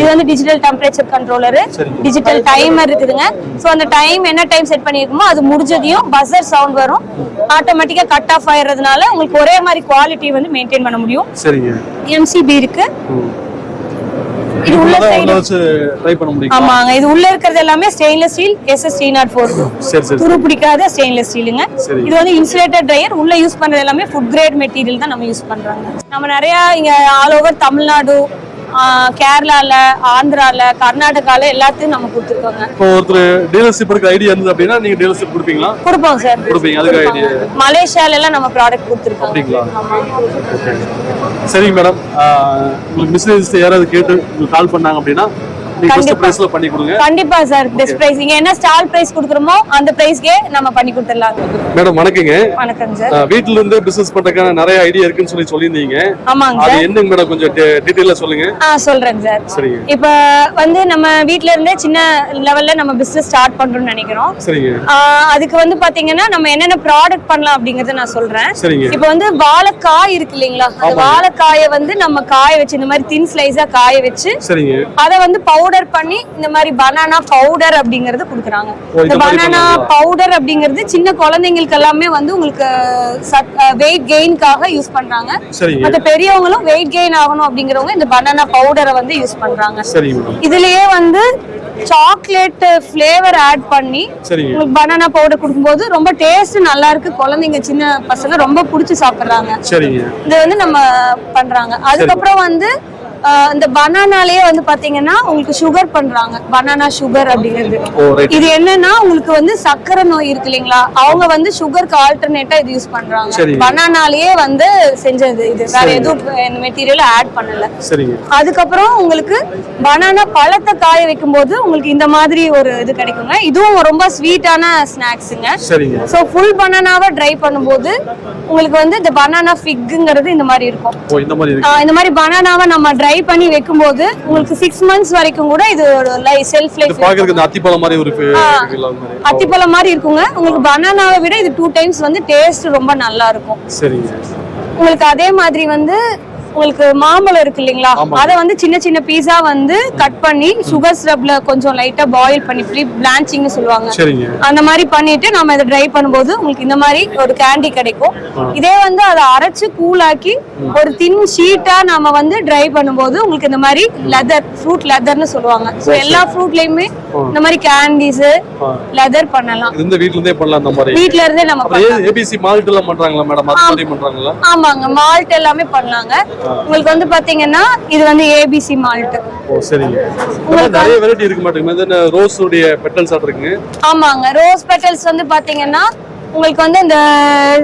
இது வந்து digital temperature controller. Digital timer இருக்குதுங்க. சோ அந்த டைம் என்ன டைம் செட் பண்ணிருக்குமோ அது முடிஞ்சதையும் பஸர் சவுண்ட் வரும். ஆட்டோமேட்டிக்கா கட் ஆஃப் ஆயிடுறதுனால உங்களுக்கு ஒரே மாதிரி குவாலிட்டி வந்து மெயின்டைன் பண்ண முடியும். சரிங்க. எம்சிபி இருக்கு. இது உள்ள ஆமாங்க. இது உள்ள இருக்கிறது எல்லாமே stainless steel SS three naught four துரு பிடிக்காத ஸ்டெயின்லெஸ் ஸ்டீலுங்க. இது வந்து இன்சுலேட்டட் ட்ரையர் உள்ள யூஸ் பண்றது எல்லாமே ஃபுட் கிரேட் மெட்டீரியல் தான் நம்ம யூஸ் பண்றாங்க. நம்ம நிறைய இங்க ஆல் ஓவர் தமிழ்நாடு கேரளால ஆந்திரால கர்நாடகால எல்லாத்தையும் நம்ம கொடுத்துருக்கோங்க. இப்போ ஒருத்தர் டீலர்ஷிப் எடுக்க ஐடியா இருந்தது அப்படின்னா நீங்க டீலர்ஷிப் கொடுப்பீங்களா? கொடுப்போம் சார். கொடுப்பீங்க. அதுக்கு ஐடியா மலேசியால எல்லாம் நம்ம ப்ராடக்ட் கொடுத்துருக்கோம். அப்படிங்களா? சரிங்க மேடம். உங்களுக்கு பிசினஸ் யாராவது கேட்டு உங்களுக்கு கால் பண்ணாங்க அப்படின்னா கண்டிப்பா. சார் பெஸ்ட் பிரைஸ் இங்க என்ன ஸ்டால் பிரைஸ் கொடுக்குறோமோ அந்த பிரைஸ்க்கே நம்ம பண்ணி கொடுத்துடலாம். மேடம் வணக்கங்க. வணக்கம் சார் வீட்ல இருந்து பிசினஸ் பண்றதுக்கான நிறைய ஐடியா இருக்குன்னு சொல்லி சொல்லியிருந்தீங்க. ஆமாங்க அது என்னங்க மேடம் கொஞ்சம் டீட்டெயிலா சொல்லுங்க. ஆ சொல்றேங்க சார் சரிங்க. இப்ப வந்து நம்ம வீட்ல இருந்தே சின்ன லெவல்ல நம்ம பிசினஸ் ஸ்டார்ட் பண்றோம்னு நினைக்கிறோம். சரிங்க. அதுக்கு வந்து பாத்தீங்கன்னா நம்ம என்னென்ன ப்ராடக்ட் பண்ணலாம் அப்படிங்கறத நான் சொல்றேன். இப்ப வந்து வாழைக்காய் இருக்கு இல்லைங்களா? வாழைக்காயை வந்து நம்ம காய வச்சு இந்த மாதிரி தின் ஸ்லைஸா காய வச்சு அதை வந்து பவுடர் பண்ணி இந்த மாதிரி பனானா பவுடர் அப்படிங்கறது கொடுக்குறாங்க. இந்த பனானா? பவுடர் அப்படிங்கிறது சின்ன குழந்தைங்களுக்கு எல்லாமே வந்து உங்களுக்கு வெயிட் கெயின்காக யூஸ் பண்றாங்க. மத்த பெரியவங்களும் வெயிட் கெயின் ஆகணும் அப்படிங்கிறவங்க இந்த பனானா பவுடரை வந்து யூஸ் பண்றாங்க. இதுலயே வந்து சாக்லேட் ஃப்ளேவர் ஆட் பண்ணி உங்களுக்கு பனானா பவுடர் கொடுக்கும்போது ரொம்ப டேஸ்ட் நல்லா இருக்கு. குழந்தைங்க சின்ன பசங்க ரொம்ப பிடிச்சி சாப்பிடுறாங்க. இது வந்து நம்ம பண்றாங்க. அதுக்கப்புறம் வந்து இந்த பனானாலேயே வந்து பாத்தீங்கன்னா உங்களுக்கு சுகர் பண்றாங்க. பனானா சுகர் அப்படிங்கிறது. இது என்னன்னா உங்களுக்கு வந்து சக்கரை நோய் இருக்கு இல்லைங்களா? அவங்க வந்து சுகருக்கு ஆல்டர்னேட்டா இது யூஸ் பண்றாங்க. பனானாலேயே வந்து செஞ்சது இது. வேற எதுவும் மெட்டீரியல் ஆட் பண்ணல. அதுக்கப்புறம் உங்களுக்கு பனானா பழத்தை காய வைக்கும் போது உங்களுக்கு இந்த மாதிரி ஒரு இது கிடைக்குங்க. இதுவும் ரொம்ப ஸ்வீட்டான ஸ்நாக்ஸுங்க ஸோ ஃபுல் பனானாவை ட்ரை பண்ணும்போது உங்களுக்கு வந்து இந்த பனானா ஃபிக்குங்கிறது இந்த மாதிரி இருக்கும். இந்த இந்த மாதிரி பனானாவை நம்ம ட்ரை பண்ணி வைக்கும்போது உங்களுக்கு சிக்ஸ் மந்த்ஸ் வரைக்கும் கூட இது செல்ஃப் இது லைஃப் பாக்குறதுக்கு அத்திப்பழம் மாதிரி ஒரு அத்திப்பழம் மாதிரி இருக்குங்க. உங்களுக்கு பனானாவை விட இது டூ டைம்ஸ் வந்து டேஸ்ட் ரொம்ப நல்லா இருக்கும். சரிங்க. உங்களுக்கு அதே மாதிரி வந்து உங்களுக்கு மாம்பழம் இருக்கு இல்லைங்களா. அதை வந்து சின்ன சின்ன பீஸா வந்து கட் பண்ணி சுகர் சிரப்ல கொஞ்சம் லைட்டா பாயில் பண்ணி ப்ரீ பிளான்ச்சிங்னு சொல்லுவாங்க. அந்த மாதிரி பண்ணிட்டு நம்ம இதை ட்ரை பண்ணும்போது உங்களுக்கு இந்த மாதிரி ஒரு கேண்டி கிடைக்கும். இதே வந்து அதை அரைச்சு கூலாக்கி ஒரு தின் ஷீட்டா நம்ம வந்து ட்ரை பண்ணும்போது உங்களுக்கு இந்த மாதிரி லெதர் ஃப்ரூட் லெதர்னு சொல்லுவாங்க. ஸோ எல்லா ஃப்ரூட்லயுமே இந்த மாதிரி கேண்டிஸ். லெதர் பண்ணலாம். இது வந்து வீட்ல இருந்தே பண்ணலாம் அந்த மாதிரி. வீட்ல இருந்தே நம்ம ஏபிசி மால்ட் எல்லாம் பண்றாங்களா மேடம் அது மாதிரி பண்றாங்களா? ஆமாங்க. மால்ட் எல்லாமே பண்ணலாங்க. உங்களுக்கு வந்து பாத்தீங்கன்னா இது வந்து ஏபிசி மால்ட் ஓ சரிங்க. நிறைய வெரைட்டி இருக்கு மாட்டேங்குது. ரோஸ் உடைய பெட்டல்ஸ் இருக்குங்க. ஆமாங்க. ரோஸ் பெட்டல்ஸ் வந்து பாத்தீங்கன்னா உங்களுக்கு வந்து இந்த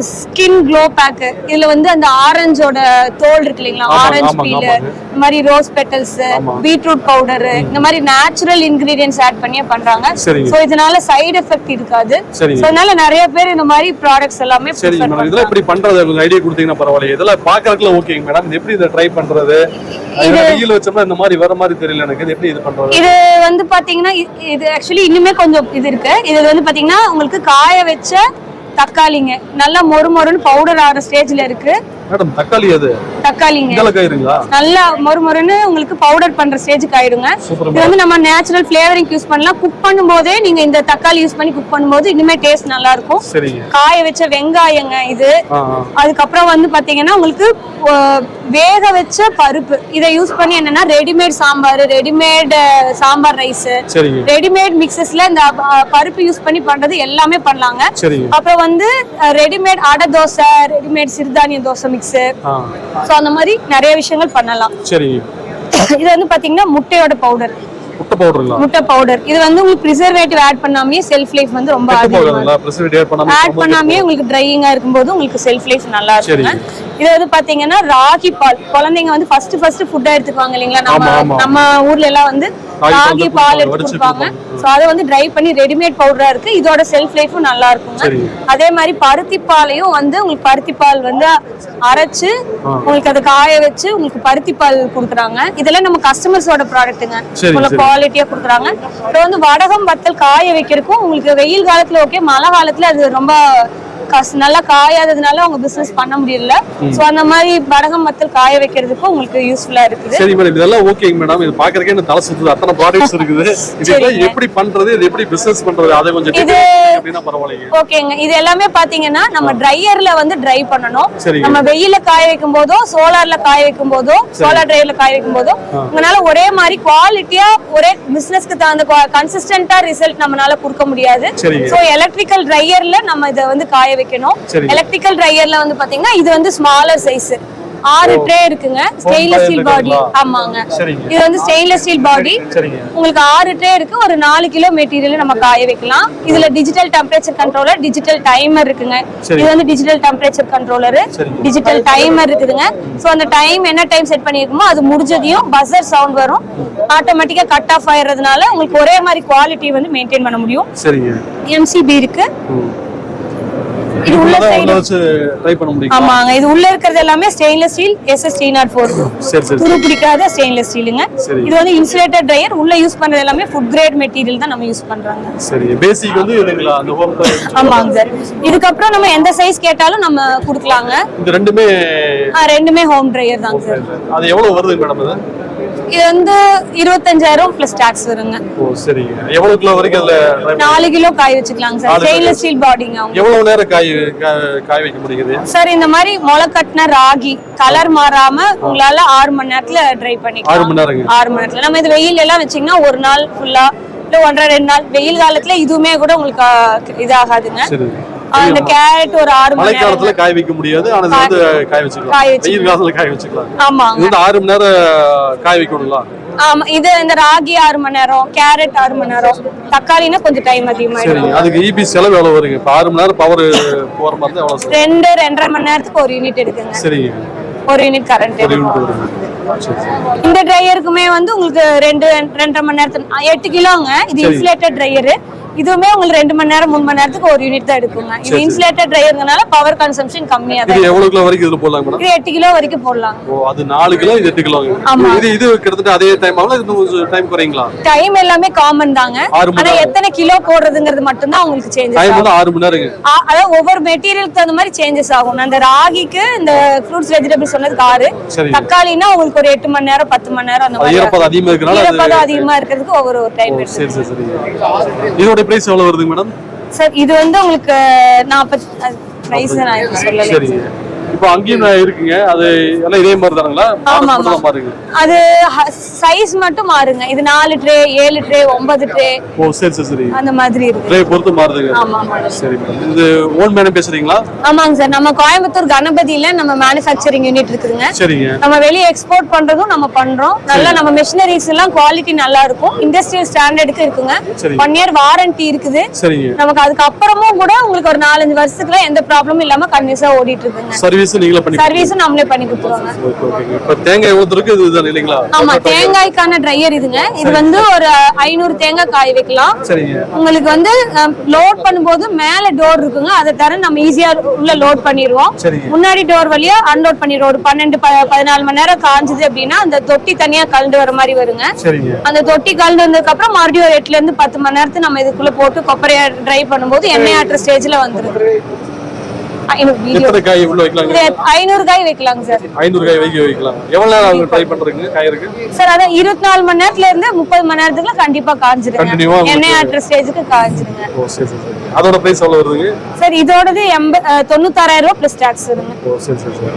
ஸ்கின் க்ளோ பேக் இதுல வந்து அந்த ஆரஞ்சோட தோல் இருக்கு இல்லைங்களா? Orange peel. இந்த மாதிரி ரோஸ் பெட்டல்ஸ். பீட்ரூட் பவுடர் இந்த மாதிரி நேச்சுரல் இன்கிரீடியன்ஸ் ஆட் பண்ணியே பண்றாங்க. சோ இதனால சைடு எஃபெக்ட் இருக்காது. சோ அதனால நிறைய பேர் இந்த மாதிரி ப்ராடக்ட்ஸ் எல்லாமே prefer மேடம் இதெல்லாம் எப்படி பண்றது? கொஞ்சம் ஐடியா கொடுத்தீங்கன்னா பரவாயில்ல இதெல்லாம் பாக்குறதுக்குள்ள ஓகேங்க மேடம் எப்படி இதை ட்ரை பண்றது? வெயில் வச்சோம்னா இந்த மாதிரி வர மாதிரி தெரியல எனக்கு. இது எப்படி இது பண்றது? இது வந்து பாத்தீங்கன்னா இது ஆக்சுவலி இன்னுமே கொஞ்சம் இது இருக்கு. இது வந்து பாத்தீங்கன்னா உங்களுக்கு காய வச்ச தக்காளிங்க. நல்லா மொறு மொறுன்னு பவுடர் ஆகிற ஸ்டேஜ்ல இருக்கு. மேடம் தக்காளி அது தக்காளிங்க. நல்லா மொறு மொறுன்னு உங்களுக்கு பவுடர் பண்ற ஸ்டேஜுக்கு ஆயிடுங்க. இது வந்து நம்ம நேச்சுரல் ஃபிளேவரிங் யூஸ் பண்ணலாம். குக் பண்ணும்போதே நீங்க இந்த தக்காளி யூஸ் பண்ணி குக் பண்ணும்போது இன்னுமே டேஸ்ட் நல்லா இருக்கும் காய வச்ச வெங்காயங்க இது. அதுக்கப்புறம் வந்து பாத்தீங்கன்னா உங்களுக்கு வேக வச்ச பருப்பு. இதை யூஸ் பண்ணி என்னன்னா readymade sambar readymade sambar rice readymade மிக்சஸ்ல இந்த பருப்பு யூஸ் பண்ணி பண்றது எல்லாமே பண்ணலாங்க. அப்புறம் வந்து ரெடிமேட் அடை தோசை ரெடிமேட் சிறுதானிய தோசை மிக்ஸ் ஸோ அந்த மாதிரி நிறைய விஷயங்கள் பண்ணலாம். சரிங்க இது வந்து பாத்தீங்கன்னா முட்டையோட பவுடர் முட்டை பவுடருங்களா முட்டை பவுடர் இது வந்து உங்களுக்கு ப்ரிசர்வேட்டிவ் ஆட் பண்ணாமே செல்ஃப் லைஃப் வந்து ரொம்ப ஆட் பண்ணாம உங்களுக்கு ட்ரையிங்கா இருக்கும்போது உங்களுக்கு செல்ஃப் லைஃப் நல்லா சரிங்க. இது வந்து பாத்தீங்கன்னா ராகி பால். குழந்தைங்க வந்து ஃபர்ஸ்ட் ஃபர்ஸ்ட் ஃபுட்டா எடுத்துக்குவாங்க இல்லைங்களா? நம்ம. நம்ம ஊர்ல எல்லாம் வந்து ராகி பால் எடுத்து கொடுப்பாங்க. சோ அதை வந்து ட்ரை பண்ணி ரெடிமேட் பவுடரா இருக்கு. இதோட செல்ஃப் லைஃபும் நல்லா இருக்குங்க. அதே மாதிரி பருத்தி பாலையும் வந்து உங்களுக்கு பருத்தி பால் வந்து அரைச்சு உங்களுக்கு அதை காய வச்சு உங்களுக்கு பருத்தி பால் கொடுக்குறாங்க. இதெல்லாம் நம்ம கஸ்டமர்ஸோட ப்ராடக்ட்டுங்க சரி. குவாலிட்டியா கொடுக்குறாங்க. அப்புறம் வந்து வடகம் வத்தல் காய வைக்கிறதுக்கும் உங்களுக்கு வெயில் காலத்துல ஓகே மழை காலத்துல அது ரொம்ப கஸ்- நல்லா காயாததுனால அவங்க பிசினஸ் பண்ண முடியல. சோ அந்த மாதிரி வடகம் மத்தல் காய வைக்கிறதுக்கு உங்களுக்கு யூஸ்ஃபுல்லா இருக்குது. சரி மேடம் இதெல்லாம் ஓகேங்க மேடம் இது பாக்குறதுக்கே எனக்கு தலை சுத்துது. அத்தனை ப்ராடக்ட்ஸ் இருக்குது. இதெல்லாம். எப்படி பண்றது? இது எப்படி பிசினஸ் பண்றது? அதை கொஞ்சம் இது- ஓகேங்க இது எல்லாமே பாத்தீங்கன்னா நம்ம ட்ரையர்ல வந்து ட்ரை பண்ணணும். நம்ம வெயில காய வைக்கும் போதோ சோலார்ல காய வைக்கும் போதோ சோலார் ட்ரையர்ல காய வைக்கும் போதோ உங்களால ஒரே மாதிரி குவாலிட்டியா ஒரே பிசினஸ்க்கு தகுந்த கன்சிஸ்டன்டா ரிசல்ட் நம்மளால கொடுக்க முடியாது. சோ எலக்ட்ரிக்கல் ட்ரையர்ல நம்ம இதை வந்து காய வைக்கணும். எலக்ட்ரிக்கல் ட்ரையர்ல வந்து பாத்தீங்கன்னா இது வந்து ஸ்மாலர் சைஸ் ஆறு ட்ரே இருக்குங்க. Stainless steel body? ஆமாங்க. இது வந்து ஸ்டெயின்லெஸ் ஸ்டீல் பாடி உங்களுக்கு ஆறு ட்ரே இருக்கு. ஒரு நாலு கிலோ மெட்டீரியல் நம்ம காய வைக்கலாம். இதுல digital temperature controller digital timer இருக்குங்க. இது வந்து digital temperature controller. Digital timer இருக்குதுங்க. சோ அந்த டைம் என்ன டைம் செட் பண்ணிருக்கோமோ அது முடிஞ்சதையும் பஸ்ஸர் சவுண்ட் வரும். ஆட்டோமேட்டிக்கா கட் ஆஃப் ஆயிடுறதுனால உங்களுக்கு ஒரே மாதிரி குவாலிட்டி வந்து மெயின்டைன் பண்ண முடியும். எம்சிபி இருக்கு. இது உள்ள உள்ள வச்சு ட்ரை பண்ண முடியும் ஆமாங்க. இது உள்ள இருக்கிறது எல்லாமே stainless steel SS three naught four சரி சரி துரு பிடிக்காத ஸ்டெயின்லெஸ் ஸ்டீலுங்க. இது வந்து இன்சுலேட்டர் ட்ரையர் உள்ள யூஸ் பண்றது எல்லாமே ஃபுட் கிரேட் மெட்டீரியல் தான் நம்ம யூஸ் பண்றாங்க. சரி பேசிக் வந்து இதுங்களா அந்த ஹோம் ஆமாங்க சார். இதுக்கப்புறம் நம்ம எந்த சைஸ் கேட்டாலும் நம்ம கொடுக்கலாங்க. இது ரெண்டுமே ஆ, ரெண்டுமே ஹோம் ட்ரையர் தாங்க சார். அது எவ்வளவு வருது மேடம் இது? இது வந்து இருபத்தஞ்சாயிரம் பிளஸ் டாக்ஸ் வருங்க. ஓ சரிங்க. எவ்வளவு கிலோ வரைக்கும் அதுல நாலு கிலோ காய வச்சுக்கலாங்க சார். ஸ்டெயின்லெஸ் ஸ்டீல் பாடிங்க அவங்க. எவ்வளவு நேரம் காய் காய வைக்க முடியுது? சார் இந்த மாதிரி முளை கட்டின ராகி கலர் மாறாம உங்களால ஆறு மணி நேரத்துல ட்ரை ஆறு பண்ணிக்கலாம் மணி நேரங்க. ஆறு மணி நேரத்துல. நம்ம இது வெயில் எல்லாம் வச்சீங்கன்னா ஒரு நாள் ஃபுல்லா இல்ல ஒன்றரை ரெண்டு நாள். வெயில் காலத்துல இதுவுமே கூட உங்களுக்கு இதாகாதுங்க. இந்த கேரட் ஒரு ஆறு மணி காலத்துல காய வைக்க முடியாது. ஆனா இது வந்து காய வச்சுக்கலாம். வெயில் காலத்துல காய வச்சுக்கலாம். ஆமாங்க. இது வந்து ஆறு மணி நேரம் காய வைக்கணுங்களா ஆமா இது இந்த ராகி ஆறு மணி நேரம் கேரட் ஆறு மணி நேரம் தக்காளினா கொஞ்சம் டைம் அதிகமாயிடும். அதுக்கு இபி செலவு எவ்வளவு வருங்க? இப்ப ஆறு மணி நேரம் பவர் போற மாதிரி எவ்வளவு? ரெண்டு ரெண்டரை மணி நேரத்துக்கு ஒரு யூனிட் எடுக்குங்க. சரிங்க. ஒரு யூனிட் கரண்ட் சரி சரி. இந்த ட்ரையருக்குமே வந்து உங்களுக்கு ரெண்டு ரெண்டரை மணி நேரத்துக்கு ஆ, எட்டு கிலோங்க. இது சரி. இன்சுலேட்டட் ட்ரையர் இதுவுமே உங்களுக்கு ரெண்டு மணி நேரம் மூணு மணி நேரத்துக்கு ஒரு யூனிட் தான் எடுக்குங்க. இது. இன்சுலேட்டட் ட்ரையர்னால பவர் கன்சம்ஷன் கம்மியா தான் இது எவ்வளவு கிலோ வரைக்கும் இதுல போடலாம் மேடம்? இது எட்டு கிலோ வரைக்கும் போடலாம் ஓ அது நாலு கிலோ இது எட்டு கிலோங்க. ஆமா. இது இது கிட்டத்தட்ட அதே டைம் ஆகலாம் இது கொஞ்சம் டைம் குறையுங்களா? டைம் எல்லாமே காமன் தாங்க. ஆனா நேரம். எத்தனை கிலோ போடுறதுங்கிறது மட்டும்தான் உங்களுக்கு சேஞ்சஸ் டைம் ஆகும். வந்து ஆறு மணி நேரங்க. ஆ- அதாவது ஒவ்வொரு மெட்டீரியலுக்கு தகுந்த மாதிரி சேஞ்சஸ் ஆகும். அந்த ராகிக்கு இந்த ஃப்ரூட்ஸ் வெஜிடபிள்ஸ் சொன்னதுக்கு ஆறு. சரிங்க. தக்காளினா உங்களுக்கு ஒரு எட்டு மணி நேரம் பத்து மணி நேரம் அந்த மாதிரி ஈரப்பதம் அதிகமா ஈரப்பதம் அதிகமா இருக்கிறதுக்கு ஒவ்வொரு டைம் சரி சரி சரி. இதோட பிரைஸ் எவ்வளவு வருதுங்க மேடம் சார் இது வந்து உங்களுக்கு நாற்பத்தி பிரைஸ் நான் சொல்லலை. சரிங்க இப்போ அங்கேயும் இருக்குங்க. அது எல்லாம் இதே மாதிரி தானுங்களா. பாருங்க அது சைஸ் மட்டும் மாறுங்க. இது நாலு ட்ரே ஏழு ட்ரே ஒன்பது ட்ரே ஓ சரி சரி சரி. அந்த மாதிரி இருக்கு. ட்ரே பொறுத்து மாறுதுங்க. ஆமா சரி இது ஓன் மேடம் பேசுறீங்களா? ஆமாங்க சார் நம்ம கோயம்புத்தூர் கணபதியில நம்ம மேனுஃபேக்சரிங் யூனிட் இருக்குதுங்க. சரிங்க. நம்ம வெளியே எக்ஸ்போர்ட் பண்றதும் நம்ம பண்றோம். நல்லா நம்ம மெஷினரிஸ் எல்லாம் குவாலிட்டி நல்லா இருக்கும். இண்டஸ்ட்ரியல் ஸ்டாண்டர்டுக்கு இருக்குங்க. ஒன் இயர் வாரண்டி இருக்குது. சரிங்க. நமக்கு அதுக்கு அப்புறமும் கூட உங்களுக்கு ஒரு நாலஞ்சு வருஷத்துக்குலாம் எந்த ப்ராப்ளமும் இல்லாம கன்வியூஸா ஓடிட்டு இருக்குங்க. சர்வீஸ் நீங்களே பண்ணி சர்வீஸும் நம்மளே பண்ணி கொடுத்துருவாங்க. ஓகே ஓகேங்க இப்போ தேங்காய் இது இதுதான் இல்லைங்களா? ஆமா தேங்காய்க்கான ட்ரையர் இதுங்க. இது வந்து ஒரு ஐநூறு தேங்காய் காய வைக்கலாம். சரிங்க. உங்களுக்கு வந்து லோட் பண்ணும்போது மேல டோர் இருக்குங்க. அதை தர நம்ம ஈஸியா உள்ள லோட் பண்ணிடுவோம். முன்னாடி டோர் வழியா அன்லோட் பண்ணிடுவோம். ஒரு பன்னெண்டு பதினாலு மணி நேரம் காஞ்சது அப்படின்னா அந்த தொட்டி தனியா கலந்து வர மாதிரி வருங்க. சரிங்க. அந்த தொட்டி கலந்து வந்ததுக்கு அப்புறம் மறுபடியும் ஒரு எட்டுல இருந்து பத்து மணி நேரத்துக்கு நம்ம இதுக்குள்ள போட்டு கொப்பரையா ட்ரை பண்ணும்போது எண்ணெய் ஆட்டுற ஸ்டேஜ்ல வீடியோ எத்தனை காய் உள்ள வைக்கலாங்க? இது ஐநூறு காய் வைக்கலாங்க சார். ஐநூறு காய் வைக்க வைக்கலாம். எவ்வளவு நேரம் ஆகும் ட்ரை பண்றதுங்க? காய் இருக்கு? சார் அதான் இருபத்தி நாலு மணி நேரத்துல இருந்து முப்பது மணி நேரத்துக்குள்ள கண்டிப்பா ஆ உங்களுக்கு- எண்ணெய் ஆட்டுற ஸ்டேஜுக்கு காஞ்சிருங்க. ஓ சரி சரி சரி. அதோட பிரைஸ் எவ்வளவு வருதுங்க? சார் இதோடது எண்ப அஹ், தொண்ணூத்தாறாயிரம் ரூபாய் பிளஸ் டாக்ஸ் வருங்க ஓ சரி சரி சரி.